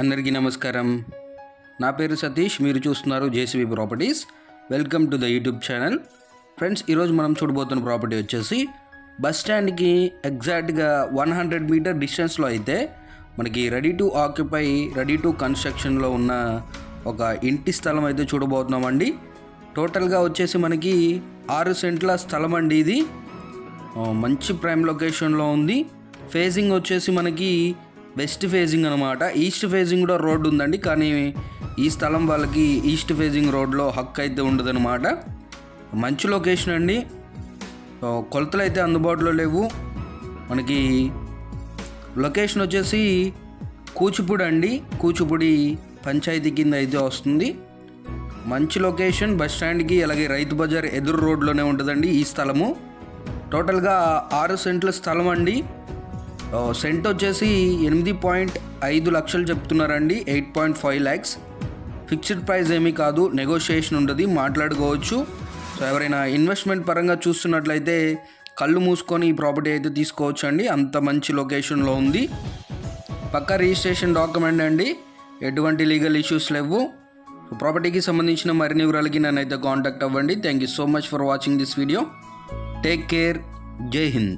అందరికీ నమస్కారం. నా పేరు సతీష్ మీరు చూస్తున్నారు JCB properties. Welcome to the YouTube channel. Friends ఈరోజు మనం చూడబోతున్న ప్రాపర్టీ వచ్చేసి బస్ స్టాండ్కి ఎగ్జాక్ట్గా వన్ హండ్రెడ్ మీటర్ డిస్టెన్స్లో అయితే మనకి ready to occupy ready to కన్స్ట్రక్షన్లో ఉన్న ఒక ఇంటి స్థలం అయితే చూడబోతున్నామండి. టోటల్గా వచ్చేసి మనకి ఆరు సెంట్ల స్థలం అండి ఇది మంచి ప్రైమ్ లొకేషన్లో ఉంది. ఫేజింగ్ వచ్చేసి మనకి వెస్ట్ ఫేజింగ్ అనమాట ఈస్ట్ ఫేజింగ్ కూడా రోడ్ ఉందండి. కానీ ఈ స్థలం వాళ్ళకి ఈస్ట్ ఫేజింగ్ రోడ్లో హక్కు అయితే ఉండదనమాట మంచి లొకేషన్ అండి. కొలతలు అయితే అందుబాటులో లేవు. మనకి లొకేషన్ వచ్చేసి కూచిపూడి అండి. కూచిపూడి పంచాయతీ కింద అయితే వస్తుంది. మంచి లొకేషన్ బస్ స్టాండ్కి అలాగే రైతు బజార్ ఎదురు రోడ్లోనే ఉంటుందండి ఈ స్థలము. టోటల్గా ఆరు సెంట్ల స్థలం అండి. సెంట్ వచ్చేసి ఎనిమిది పాయింట్ ఐదు లక్షలు చెప్తున్నారండి eight point five lakhs. Fixed price ఏమీ కాదు నెగోషియేషన్ ఉంటుంది మాట్లాడుకోవచ్చు. సో ఎవరైనా ఇన్వెస్ట్మెంట్ పరంగా చూస్తున్నట్లయితే కళ్ళు మూసుకొని ఈ ప్రాపర్టీ అయితే తీసుకోవచ్చు అండి అంత మంచి లొకేషన్లో ఉంది. పక్కా రిజిస్ట్రేషన్ డాక్యుమెంట్ అండి ఎటువంటి లీగల్ ఇష్యూస్ లేవు. ప్రాపర్టీకి సంబంధించిన మరిన్ని వివరాలకి నన్ను అయితే కాంటాక్ట్ అవ్వండి. Thank you so much for watching this video take care Jai Hind